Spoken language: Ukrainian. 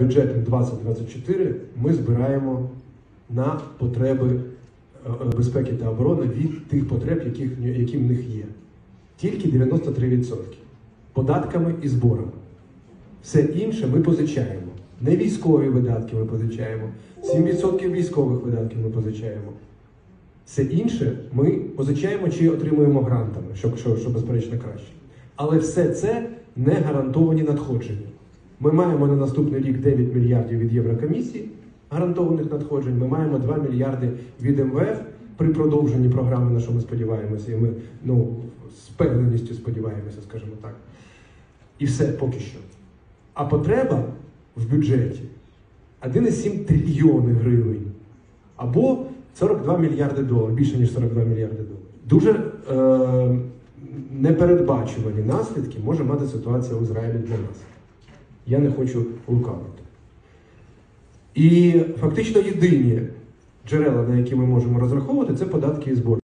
Бюджетом 2024 ми збираємо на потреби е, безпеки та оборони від тих потреб, яких, які в них є. Тільки 93%. Податками і зборами. Все інше ми позичаємо. Не військові видатки ми позичаємо, 7% військових видатків ми позичаємо. Все інше ми позичаємо чи отримуємо грантами, що, що, що безперечно краще. Але все це не гарантовані надходження. Ми маємо на наступний рік 9 мільярдів від Єврокомісії гарантованих надходжень. Ми маємо 2 мільярди від МВФ при продовженні програми, на що ми сподіваємося, і ми ну, з певненістю сподіваємося, скажімо так. І все поки що. А потреба в бюджеті 1,7 трильйони гривень або 42 мільярди доларів, більше ніж 42 мільярди доларів. Дуже е, непередбачувані наслідки може мати ситуація в Ізраїлі для нас. Я не хочу лукавити. І фактично єдині джерела, на які ми можемо розраховувати, це податки і збори.